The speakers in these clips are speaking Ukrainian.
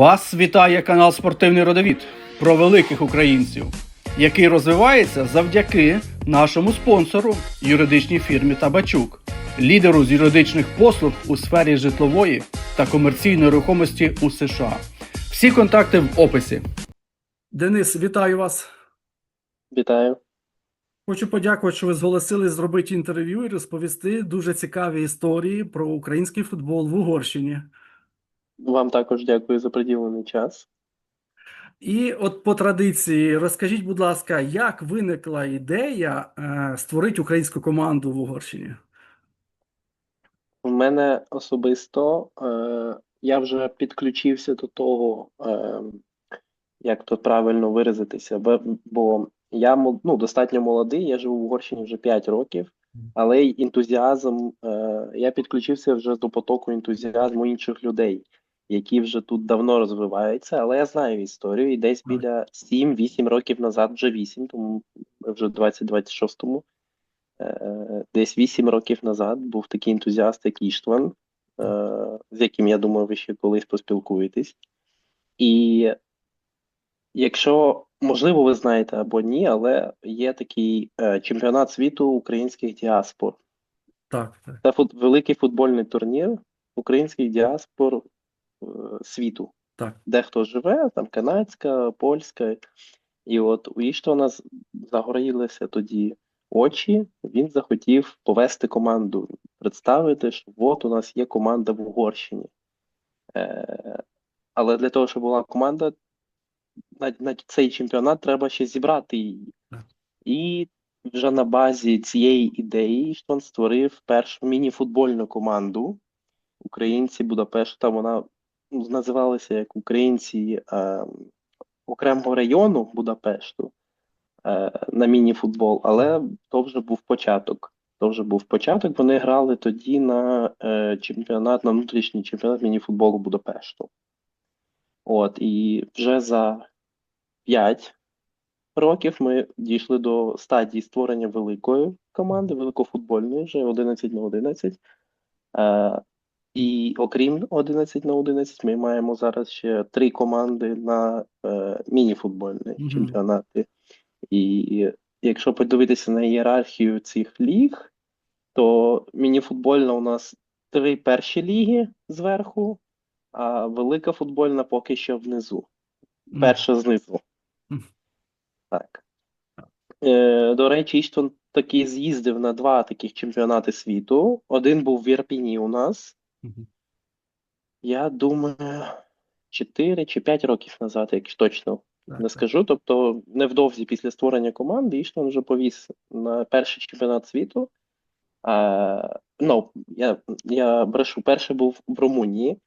Вас вітає канал Спортивний Родовід про великих українців, який розвивається завдяки нашому спонсору юридичній фірмі Табачук, лідеру з юридичних послуг у сфері житлової та комерційної рухомості у США. Всі контакти в описі. Денис, вітаю вас. Вітаю. Хочу подякувати, що ви зголосились зробити інтерв'ю і розповісти дуже цікаві історії про український футбол в Угорщині. Вам також дякую за приділений час. І от по традиції, розкажіть, будь ласка, як виникла ідея е, створити українську команду в Угорщині? У мене особисто е, я вже підключився до того, е, як то правильно виразитися, бо, бо я ну, достатньо молодий, я живу в Угорщині вже 5 років, але й ентузіазм, е, я підключився вже до потоку ентузіазму інших людей, які вже тут давно розвиваються, але я знаю історію, і десь біля 7-8 років назад, вже 8, тому вже в 2026-му, Е, Десь 8 років назад був такий ентузіаст, як Іштван, е, з яким я думаю, ви ще колись поспілкуєтесь. І якщо, можливо, ви знаєте або ні, але є такий е, чемпіонат світу українських діаспор. Так, так. Це фут, великий футбольний турнір українських діаспор е, світу Так. де хто живе, там канадська, польська. І от у Іштвана з- загорілися тоді очі, він захотів повести команду, представити, що от у нас є команда в Угорщині. Е, але для того, щоб була команда, на, на цей чемпіонат треба ще зібрати її. Так. І вже на базі цієї ідеї Іштван створив першу міні-футбольну команду. Українці Будапешта, вона називалася як українці е, окремого району Будапешту е, на міні-футбол, але то вже був початок. То вже був початок. Вони грали тоді на е, чемпіонат, на внутрішній чемпіонат міні-футболу Будапешту. От, і вже за 5 років ми дійшли до стадії створення великої команди, великофутбольної, вже 11 на 11. Е, і окрім 11 на 11, ми маємо зараз ще три команди на е, міні-футбольні Мгм. чемпіонати. І якщо подивитися на ієрархію цих ліг, то міні-футбольна у нас три перші ліги зверху, а велика футбольна поки що внизу. Перша знизу. Мгм. Так. Е, до речі, Іштван таки з'їздив на два таких чемпіонати світу. Один був в Ірпіні у нас. Мгм. Я думаю, 4 чи 5 років назад, якщо точно Так, не так. скажу. Тобто, невдовзі після створення команди Іштван вже повіз на перший чемпіонат світу. А, ну, я, я брешу, перший був в Румунії,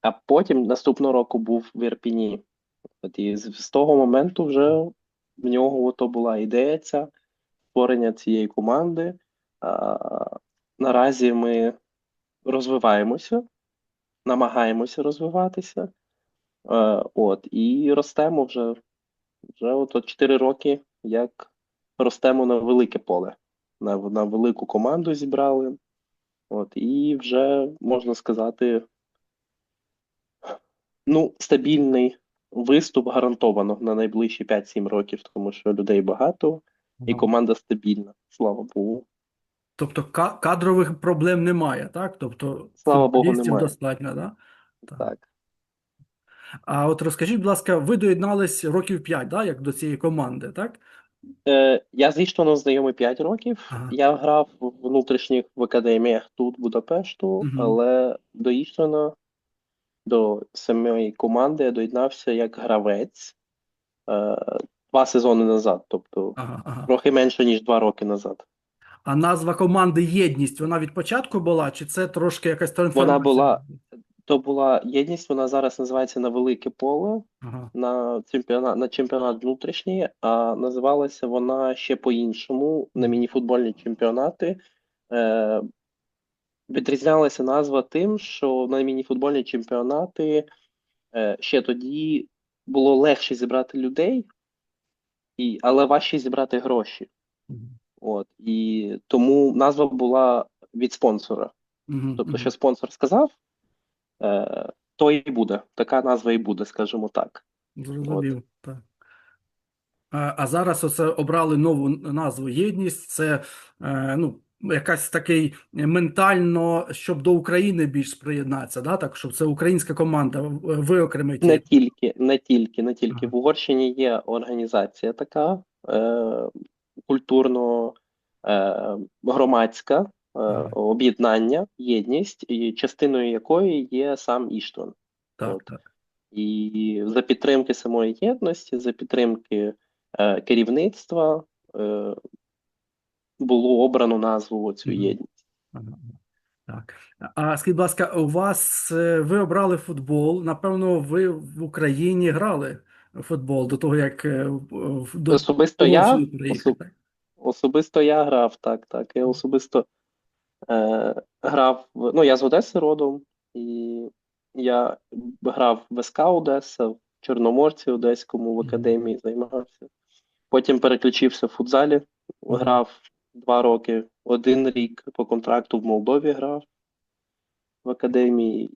а потім наступного року був в Ірпіні. От і з, з того моменту вже в нього ото була ідея ця створення цієї команди. А, наразі ми розвиваємося, намагаємося розвиватися. Е, от, і ростемо вже, вже от, от 4 роки, як ростемо на велике поле. На, на велику команду зібрали. От, і вже можна сказати, ну, стабільний виступ гарантовано на найближчі 5-7 років, тому що людей багато і команда стабільна. Слава Богу. Тобто кадрових проблем немає, так? Тобто Слава Богу, немає. достатньо, да? Так. Так. А от розкажіть, будь ласка, ви доєднались років 5, да, як до цієї команди, так? Е, я з Іштваном знайомий 5 років. Ага. Я грав в внутрішніх в академіях тут, Будапешту, Мгм. але до Іштвана, до самої команди я доєднався як гравець е, два сезони назад, тобто Ага, ага. трохи менше, ніж два роки назад. А назва команди Єдність, вона від початку була, чи це трошки якась трансформація? була. То була єдність, вона зараз називається на велике поле. Ага. на чемпіонат, на чемпіонат внутрішній, а називалася вона ще по-іншому на мініфутбольні чемпіонати. Е, відрізнялася назва тим, що на мініфутбольні чемпіонати е, ще тоді було легше зібрати людей, і, але важче зібрати гроші. От, і тому назва була від спонсора. Мгм, Тобто, що спонсор сказав, е, то і буде. Така назва і буде, скажімо так. Зрозумів, так. А, а зараз оце обрали нову назву Єдність. Це е, ну, якась такий ментально, щоб до України більш приєднатися, да? Так, щоб це українська команда виокремить. Не тільки, не тільки, не тільки. Ага. В Угорщині є організація така е, культурно е, громадська е, об'єднання, єдність, і частиною якої є сам Іштван. Так, от. так. І за підтримки самої єдності, за підтримки е, керівництва е, було обрано назву цю єдність. Так. А скажіть, будь ласка, у вас е, ви обрали футбол. Напевно, ви в Україні грали футбол до того, як е, до Особисто я, особ- особисто я грав, так, так. Я особисто е, грав ну, я з Одеси родом, і я грав в СК Одеса, в Чорноморці Одеському в академії займався. Потім переключився в футзалі, грав два роки, один рік по контракту в Молдові грав в академії,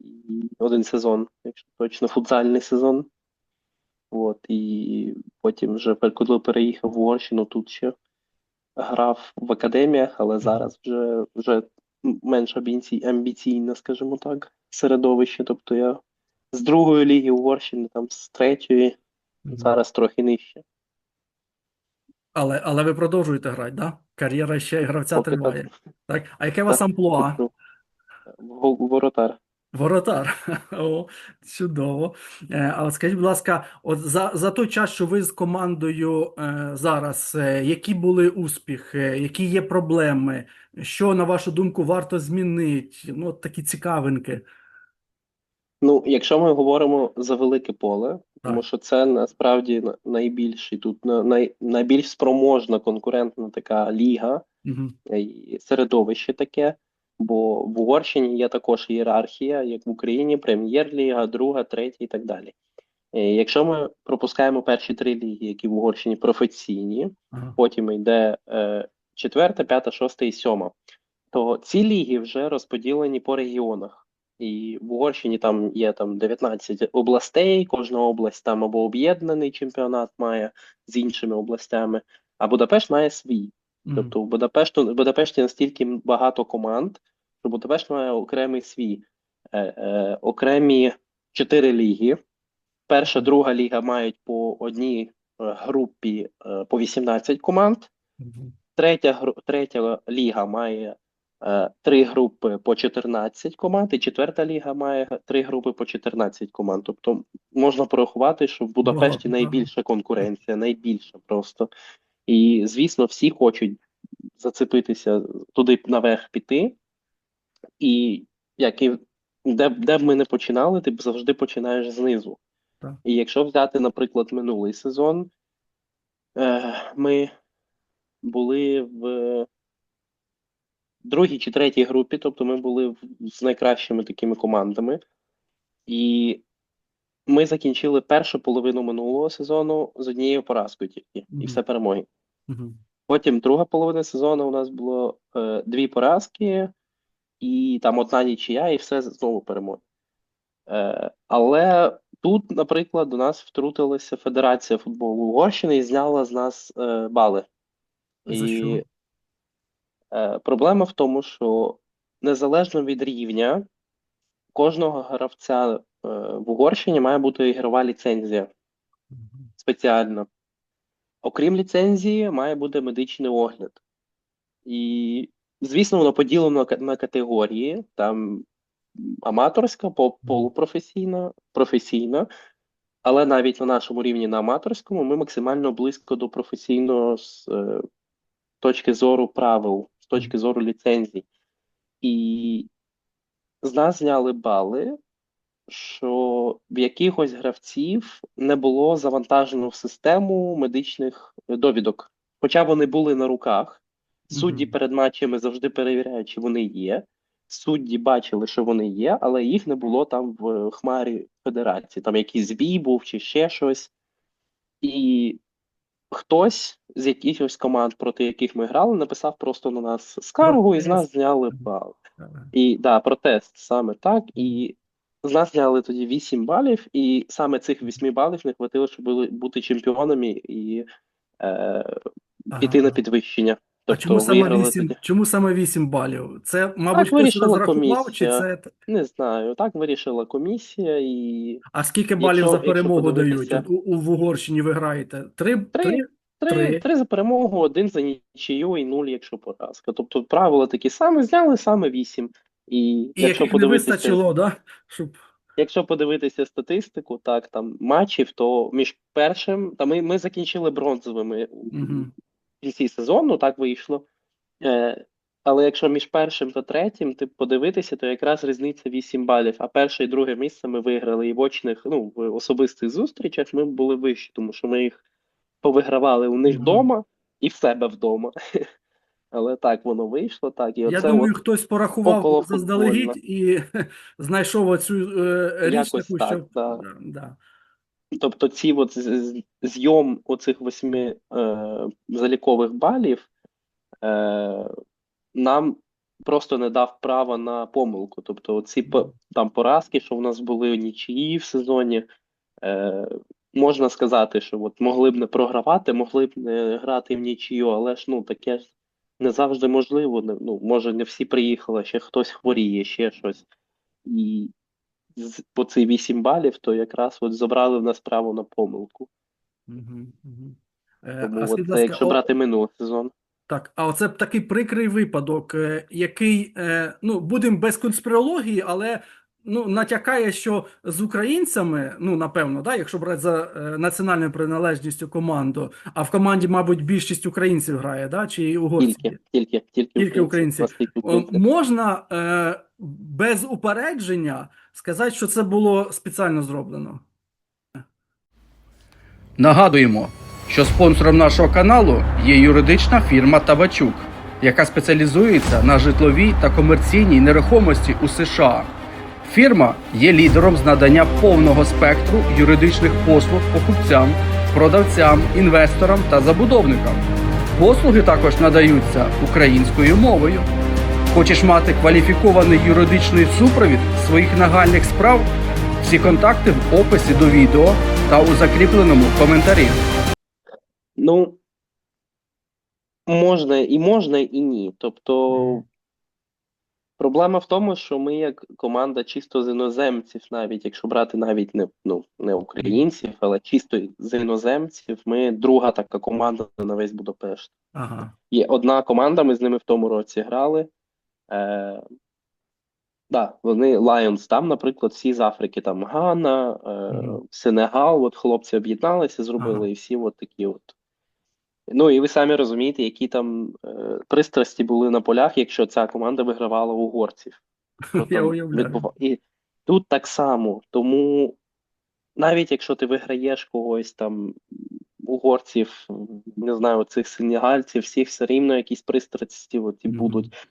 один сезон, якщо точно, футзальний сезон. От, і потім вже коли переїхав в Угорщину, тут ще грав в академіях, але зараз вже, вже менш амбіцій, амбіційне, скажімо так, середовище. Тобто я з другої ліги Угорщини, там з третьої, зараз трохи нижче. Але, але ви продовжуєте грати, да? Кар'єра ще гравця Поки триває. Так? А яке у вас амплуа? Тобто, Воротар. Воротар. О, чудово. Е, А от скажіть, будь ласка, от за, за той час, що ви з командою е, зараз, е, які були успіхи, які є проблеми, що, на вашу думку, варто змінити? Ну, от такі цікавинки. Ну, якщо ми говоримо за велике поле, тому що це насправді на- найбільший тут най, найбільш спроможна конкурентна така ліга Мгм. і середовище таке. Бо в Угорщині є також ієрархія, як в Україні, прем'єр-ліга, друга, третя і так далі. Е, Якщо ми пропускаємо перші три ліги, які в Угорщині професійні, Ага. потім йде е, четверта, п'ята, шоста і сьома, то ці ліги вже розподілені по регіонах. І в Угорщині там є там 19 областей, кожна область там або об'єднаний чемпіонат має з іншими областями, а Будапешт має свій. Тобто в Будапешту, в Будапешті настільки багато команд, що Будапешт має окремий свій, е, е, окремі чотири ліги. Перша, друга ліга мають по одній е, групі е, по 18 команд. Третя, третя ліга має е, три групи по 14 команд, і четверта ліга має три групи по 14 команд. Тобто можна порахувати, що в Будапешті найбільша конкуренція, найбільша просто. І, звісно, всі хочуть зацепитися туди наверх піти. І як і де, де б ми не починали, ти завжди починаєш знизу. Так. І якщо взяти, наприклад, минулий сезон, е, ми були в другій чи третій групі, тобто ми були з найкращими такими командами. І ми закінчили першу половину минулого сезону з однією поразкою тільки, Мгм. і все перемоги. Потім друга половина сезону у нас було е, дві поразки, і там одна нічия, і все знову перемоги. Е, але тут, наприклад, до нас втрутилася Федерація футболу Угорщини і зняла з нас е, бали. За І що? е, проблема в тому, що незалежно від рівня, кожного гравця е, в Угорщині має бути ігрова ліцензія Мгм. спеціальна. Окрім ліцензії, має бути медичний огляд. І, звісно, воно поділено на категорії: там аматорська, полупрофесійна, професійна. Але навіть на нашому рівні на аматорському ми максимально близько до професійного з е, точки зору правил, з точки зору ліцензій. І з нас зняли бали, що в якихось гравців не було завантажено в систему медичних довідок. Хоча вони були на руках. Судді Мгм. перед матчами завжди перевіряють, чи вони є. Судді бачили, що вони є, але їх не було там в хмарі федерації. Там якийсь збій був чи ще щось. І хтось з якихось команд, проти яких ми грали, написав просто на нас скаргу, і з нас зняли бал. І да, протест саме так. І з нас зняли тоді 8 балів, і саме цих 8 балів не хватило, щоб були- бути чемпіонами і е, піти на підвищення. А Тобто чому саме виграли 8, тоді. чому саме 8 балів? Це, мабуть, хтось вирішила розрахував, чи це. Не знаю, так вирішила комісія і А скільки балів Якщо- за перемогу дають? У, у в Угорщині ви граєте? Три? Три. Три? три, Три. три за перемогу, один за нічию і нуль, якщо поразка. Тобто правила такі самі, зняли саме 8. І, І якщо яких не подивитися, вистачило, да? Щоб... якщо подивитися статистику, так там матчів, то між першим, та ми, ми закінчили бронзовими у кінці сезону, так вийшло. Е, але якщо між першим та третім ти подивитися, то якраз різниця 8 балів. А перше і друге місце ми виграли і в очних, ну, в особистих зустрічах ми були вищі, тому що ми їх повигравали у них вдома і в себе вдома. Але так воно вийшло, так. І Я оце думаю, от хтось порахував заздалегідь і знайшов оцю е, річ таку, так, що... да. Да, да. Тобто ці от зйом оцих восьми е, залікових балів е, нам просто не дав права на помилку. Тобто ці там поразки, що в нас були нічиї в сезоні, е, можна сказати, що от могли б не програвати, могли б не грати в нічию, але ж ну таке ж не завжди можливо. Не- Ну, може, не всі приїхали, ще хтось хворіє, ще щось. І по цей 8 балів, то якраз от забрали в нас право на помилку. Мгм. Е, Тому а от це якщо о- брати минулий сезон. Так, а оце такий прикрий випадок, е, який, е, ну, будемо без конспірології, але ну, натякає, що з українцями, ну, напевно, да, якщо брати за е, національною приналежністю команду, а в команді, мабуть, більшість українців грає, да, чи угорці? Тільки, тільки, тільки, Тільки українці. У нас тільки О, українці. Можна е, без упередження сказати, що це було спеціально зроблено. Нагадуємо, що спонсором нашого каналу є юридична фірма Табачук, яка спеціалізується на житловій та комерційній нерухомості у США. Фірма є лідером з надання повного спектру юридичних послуг покупцям, продавцям, інвесторам та забудовникам. Послуги також надаються українською мовою. Хочеш мати кваліфікований юридичний супровід своїх нагальних справ? Всі контакти в описі до відео та у закріпленому коментарі. Ну, можна і можна, і ні. Тобто. Проблема в тому, що ми, як команда чисто з іноземців, навіть якщо брати навіть не, ну, не українців, але чисто з іноземців, ми друга така команда на весь Будапешт. Ага. Є одна команда, ми з ними в тому році грали. Е, да, вони Lions, там, наприклад, всі з Африки, там Гана, е. Сенегал, от хлопці об'єдналися, зробили, Ага. і всі от такі от. Ну і ви самі розумієте, які там е, пристрасті були на полях, якщо ця команда вигравала угорців. Я уявляю. І тут так само. Тому навіть якщо ти виграєш когось там угорців, не знаю, цих сенегальців, всіх все рівно якісь пристрасті от і Мгм. будуть.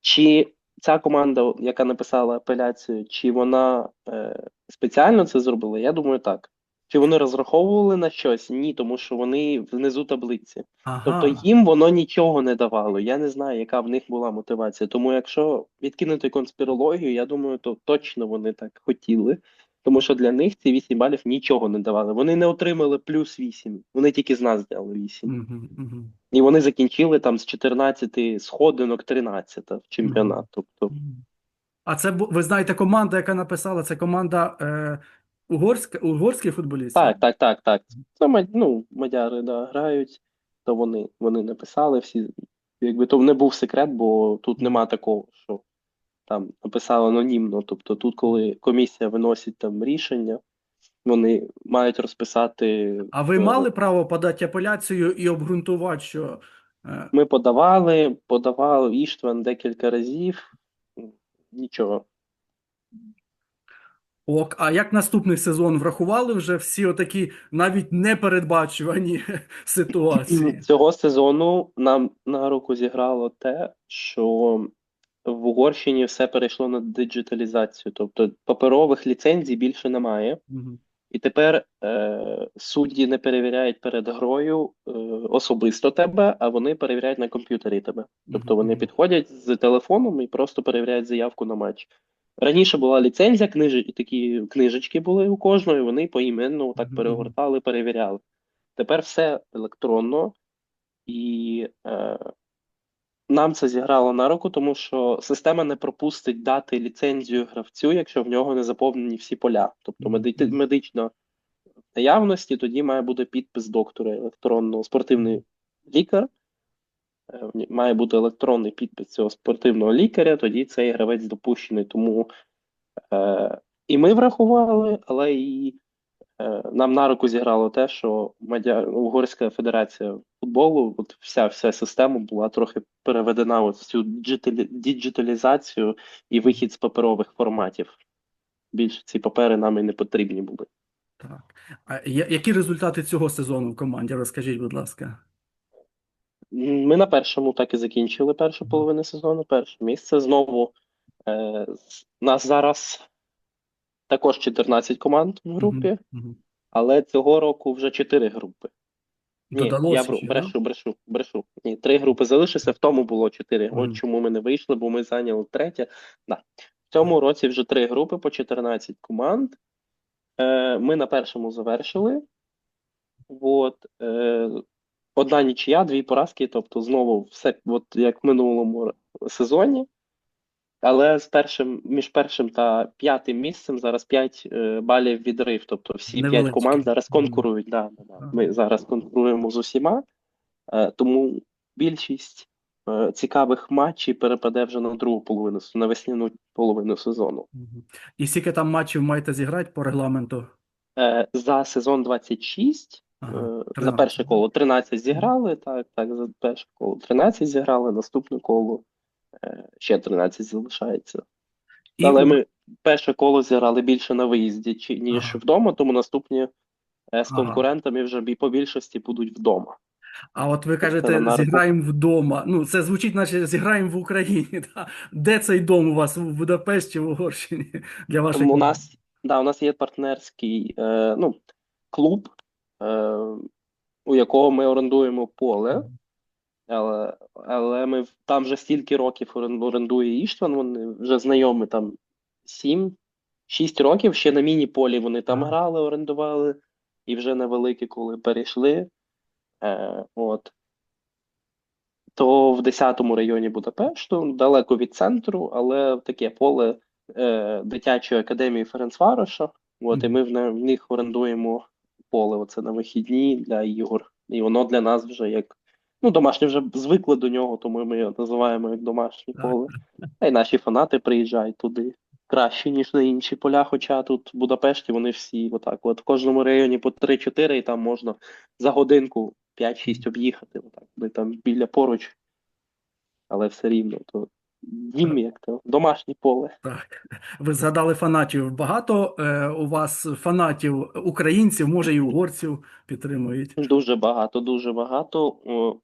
Чи ця команда, яка написала апеляцію, чи вона е, спеціально це зробила? Я думаю, так. Чи вони розраховували на щось? Ні, тому що вони внизу таблиці. Ага. Тобто їм воно нічого не давало. Я не знаю, яка в них була мотивація. Тому якщо відкинути конспірологію, я думаю, то точно вони так хотіли. Тому що для них ці 8 балів нічого не давали. Вони не отримали плюс 8, вони тільки з нас взяли 8. Мгм, мгм. І вони закінчили там з 14 сходинок 13 в чемпіонат. Тобто, А це ви знаєте, команда, яка написала, це команда е, угорська, угорських футболістів? так, так, так, так. Це ну, мадяри да, грають, то вони, вони написали всі. Якби то не був секрет, бо тут нема такого, що там написали анонімно. Тобто тут, коли комісія виносить там рішення, вони мають розписати. А ви е, мали право подати апеляцію і обґрунтувати, що е, Ми подавали, подавав Іштван декілька разів. Нічого. Ок, а як наступний сезон врахували вже всі отакі навіть непередбачувані ситуації? Цього сезону нам на руку зіграло те, що в Угорщині все перейшло на диджиталізацію, тобто паперових ліцензій більше немає. Мгм. І тепер е, судді не перевіряють перед грою е, особисто тебе, а вони перевіряють на комп'ютері тебе. Тобто вони підходять з телефоном і просто перевіряють заявку на матч. Раніше була ліцензія, книжі, такі книжечки були у кожної, вони поіменно так перегортали, перевіряли. Тепер все електронно, і е, нам це зіграло на руку, тому що система не пропустить дати ліцензію гравцю, якщо в нього не заповнені всі поля. Тобто меди- медично в наявності, тоді має бути підпис доктора електронного, спортивний лікар. Е, Має бути електронний підпис цього спортивного лікаря, тоді цей гравець допущений. Тому е, і ми врахували, але і е, нам на руку зіграло те, що Мадя... Угорська федерація футболу, от вся, вся система була трохи переведена от в цю діджиталі... діджиталізацію і вихід з паперових форматів. Більше ці папери нам і не потрібні були. Так. А які результати цього сезону в команді? Розкажіть, будь ласка. Ми на першому так і закінчили першу половину сезону. Перше місце. Знову е, нас зараз також 14 команд в групі, але цього року вже 4 групи. Ні, я ще, да? брешу, брешу, брешу. Ні, три групи залишилися, в тому було чотири. Мгм. От чому ми не вийшли, бо ми зайняли третє. Да. В цьому році вже три групи по 14 команд. Е, ми на першому завершили. От, е, одна нічия, дві поразки, тобто знову все от як в минулому сезоні. Але з першим, між першим та п'ятим місцем зараз 5 е, балів відрив. Тобто всі п'ять команд зараз конкурують. Да, да. Ми зараз конкуруємо з усіма, е, тому більшість е, цікавих матчів перепаде вже на другу половину, на весняну половину сезону. І скільки там матчів маєте зіграти по регламенту? Е, За сезон 26, Ага, е, за перше коло 13 зіграли, так, так, за перше коло 13 зіграли, наступне коло е, ще 13 залишається. І Але ми перше коло зіграли більше на виїзді, ніж Ага. вдома, тому наступні е, з конкурентами вже по більшості будуть вдома. А от ви кажете, зіграємо вдома. Ну, це звучить, наче зіграємо в Україні. Да? Де цей дом у вас? В Будапешті, в Угорщині? Для ваших у нас, да, у нас є партнерський е, ну, клуб, е, у якого ми орендуємо поле, але, але ми там вже стільки років орендує Іштван, вони вже знайомі там 7-6 років. Ще на міні-полі вони там грали, орендували, і вже на велике, коли перейшли. Е, от. То в 10-му районі Будапешту, далеко від центру, але таке поле е, дитячої академії Ференцвароша. От, і ми в, в них орендуємо поле оце на вихідні для ігор. І воно для нас вже як ну, домашнє вже звикли до нього, тому ми його називаємо як домашнє поле. А й наші фанати приїжджають туди краще, ніж на інші поля. Хоча тут в Будапешті вони всі отак. От в кожному районі по 3-4, і там можна за годинку 5-6 об'їхати, отак, де там біля поруч. Але все рівно, то дім як то, домашнє поле. Так. Ви згадали фанатів. Багато е, у вас фанатів українців, може і угорців підтримують. Дуже багато, дуже багато. О,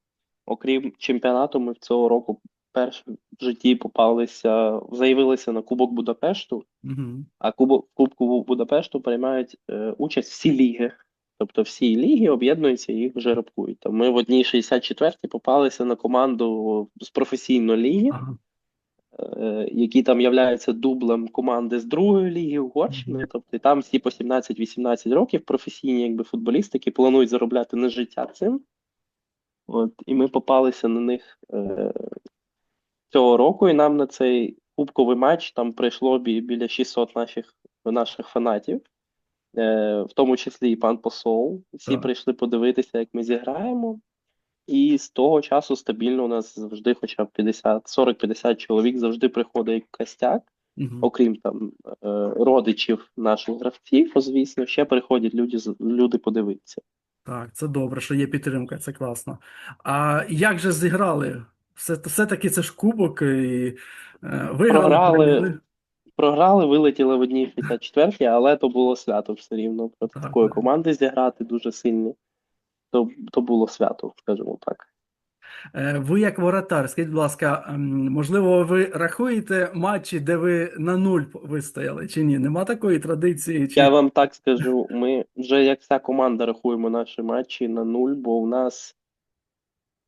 окрім чемпіонату, ми в цього року перше в житті попалися, заявилися на Кубок Будапешту, Угу. а Кубок Кубку Будапешту приймають е, участь всі ліги. Тобто всі ліги об'єднуються і їх жеребкують. Там ми в одній 64-й попалися на команду з професійної ліги, Ага. Е, які там являються дублем команди з другої ліги Угорщини. Тобто там всі по 17-18 років професійні якби, футболісти, які планують заробляти на життя цим. От, і ми попалися на них е, цього року, і нам на цей кубковий матч там прийшло бі, біля 600 наших, наших фанатів, е, в тому числі і пан Посол. Всі Так. прийшли подивитися, як ми зіграємо. І з того часу стабільно у нас завжди, хоча б 50, 40-50 чоловік завжди приходить як костяк, Угу. окрім там е, родичів наших гравців, звісно, ще приходять люди, люди подивитися. Так, це добре, що є підтримка, це класно. А як же зіграли? Все, все-таки це ж кубок, і е, виграли, Програли. Програли, вилетіли в одній 54-й, але то було свято все рівно. Проти Так, такої так. команди зіграти дуже сильно. То, то було свято, скажімо так. Е, Ви як воротар, скажіть, будь ласка, можливо, ви рахуєте матчі, де ви на нуль вистояли, чи ні? Нема такої традиції? Чи... Я вам так скажу, ми вже як вся команда рахуємо наші матчі на нуль, бо у нас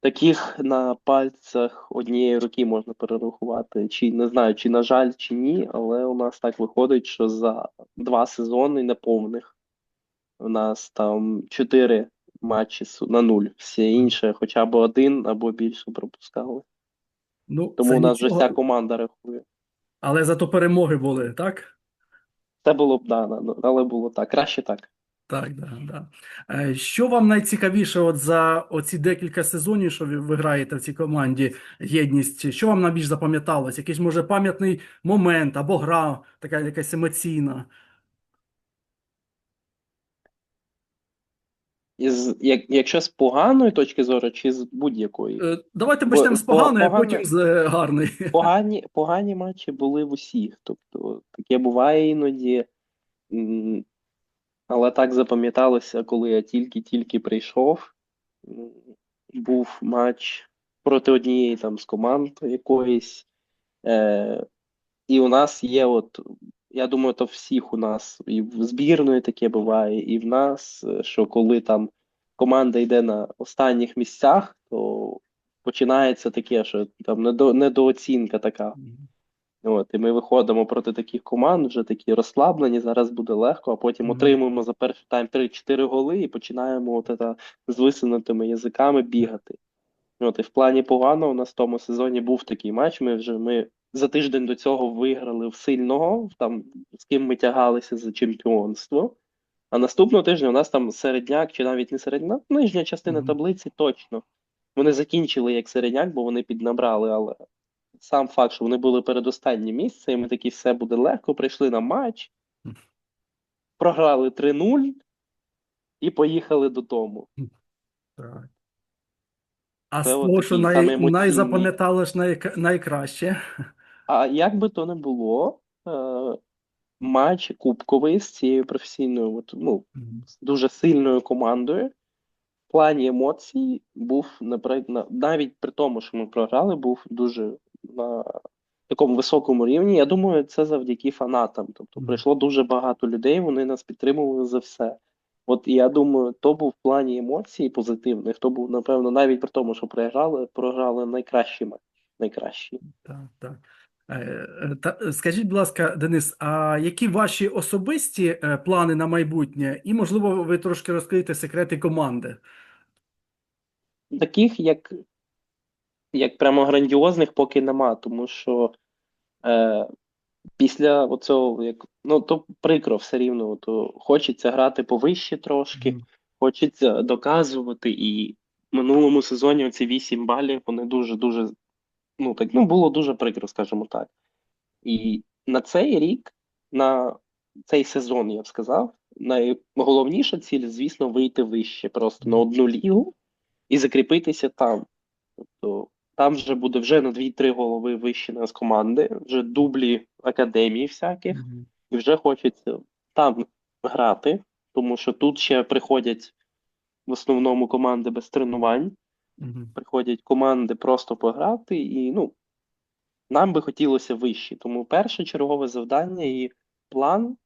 Таких на пальцях однієї руки можна перерахувати. Чи не знаю, чи на жаль, чи ні, але у нас так виходить, що за два сезони неповних у нас там чотири матчі на нуль. Всі інші хоча б один або більше пропускали. Ну, Тому у нас вже вся команда рахує. але зато перемоги були, так? Це було б да, але було так. Краще так. Так, да, да. Е, Що вам найцікавіше от за оці декілька сезонів, що ви граєте в цій команді єдність? Що вам найбільш запам'яталось? Якийсь, може, пам'ятний момент або гра, така якась емоційна? Із, як, якщо з поганої точки зору, чи з будь-якої. Е, Давайте почнемо з по- поганої, а потім з е, гарної. Погані, погані матчі були в усіх. Тобто таке буває іноді. Але так запам'яталося, коли я тільки-тільки прийшов. Був матч проти однієї там з команд якоїсь. Е, і у нас є, от, я думаю, то всіх у нас і в збірної таке буває, і в нас, е, що коли там команда йде на останніх місцях, то починається таке, що там недо, недооцінка така. От, і ми виходимо проти таких команд, вже такі розслаблені, зараз буде легко, а потім Мгм. отримуємо за перший тайм 3-4 голи і починаємо от это, з висунутими язиками бігати. От, і в плані погано у нас в тому сезоні був такий матч. Ми вже ми за тиждень до цього виграли в сильного, там з ким ми тягалися за чемпіонство. А наступного тижня у нас там середняк, чи навіть не середняк, нижня частина Мгм. таблиці точно. Вони закінчили як середняк, бо вони піднабрали, але сам факт, що вони були передостаннє місце, і ми такі все буде легко, прийшли на матч, програли 3-0 і поїхали додому. Так. А що най, найзапам'яталось най, найкраще. А як би то не було, е, матч кубковий з цією професійною, от, ну, дуже сильною командою. В плані емоцій був наприклад, навіть при тому, що ми програли, був дуже на такому високому рівні. Я думаю, це завдяки фанатам. Тобто прийшло дуже багато людей, вони нас підтримували за все. От я думаю, то був в плані емоцій позитивних, то був, напевно, навіть при тому, що програли, програли найкращий матч. Найкращий. Так, так. Е, е, Та, е, скажіть, будь ласка, Денис, а які ваші особисті плани на майбутнє? І, можливо, ви трошки розкриєте секрети команди? Таких, як, як прямо грандіозних, поки нема, тому що е, після оцього, як, ну, то прикро все рівно, то хочеться грати повище трошки, Мгм. хочеться доказувати, і в минулому сезоні оці 8 балів, вони дуже-дуже, ну, так, ну, було дуже прикро, скажімо так. І на цей рік, на цей сезон, я б сказав, найголовніша ціль, звісно, вийти вище, просто на одну лігу і закріпитися там. Тобто там вже буде вже на 2-3 голови вище нас команди, вже дублі академії всяких, Мгм. і вже хочеться там грати, тому що тут ще приходять в основному команди без тренувань, Мгм. приходять команди просто пограти, і ну, нам би хотілося вище. Тому перше чергове завдання і план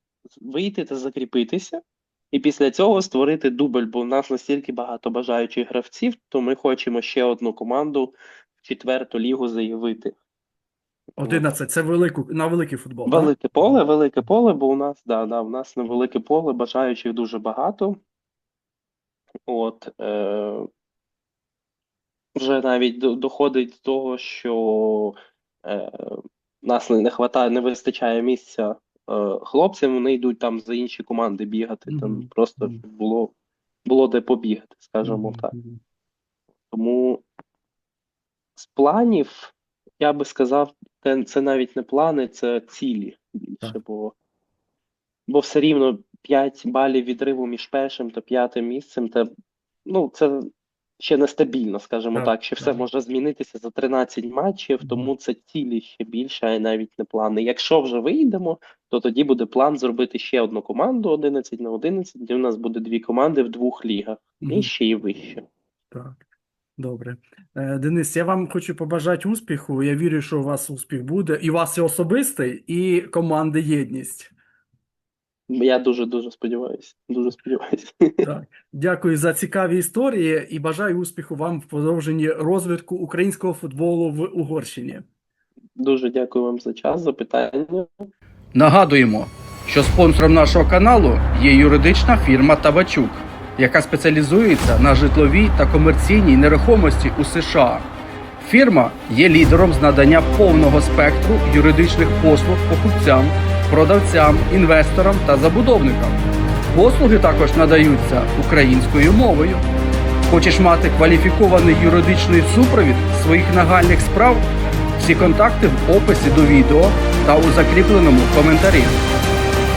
вийти та закріпитися, і після цього створити дубль, бо в нас настільки багато бажаючих гравців, то ми хочемо ще одну команду в четверту лігу заявити. 11 – це велику, на великий футбол, так? Велике поле, велике поле, бо у нас, да, да, у нас на велике поле бажаючих дуже багато. От, е, вже навіть до- доходить до того, що е, нас не, хватає, не вистачає місця е, хлопцям, вони йдуть там за інші команди бігати. Там просто мгм. щоб було, було де побігати, скажімо Мгм, так. Тому з планів, я би сказав, це, це навіть не плани, це цілі більше, Так. бо, бо все рівно 5 балів відриву між першим та п'ятим місцем, це, ну, це ще нестабільно, скажімо Так, так, ще все може змінитися за 13 матчів, тому це цілі ще більше, а навіть не плани. Якщо вже вийдемо, то тоді буде план зробити ще одну команду 11 на 11, де у нас буде дві команди в двох лігах, нижче і вище. Так, добре. Е, Денис, я вам хочу побажати успіху. Я вірю, що у вас успіх буде. І у вас і особистий, і команди єдність. Я дуже дуже сподіваюся. Дуже сподіваюся. Так. Дякую за цікаві історії і бажаю успіху вам в продовженні розвитку українського футболу в Угорщині. Дуже дякую вам за час, за питання. Нагадуємо, що спонсором нашого каналу є юридична фірма Табачук, яка спеціалізується на житловій та комерційній нерухомості у США. Фірма є лідером з надання повного спектру юридичних послуг покупцям, продавцям, інвесторам та забудовникам. Послуги також надаються українською мовою. Хочеш мати кваліфікований юридичний супровід своїх нагальних справ? Всі контакти в описі до відео та у закріпленому коментарі.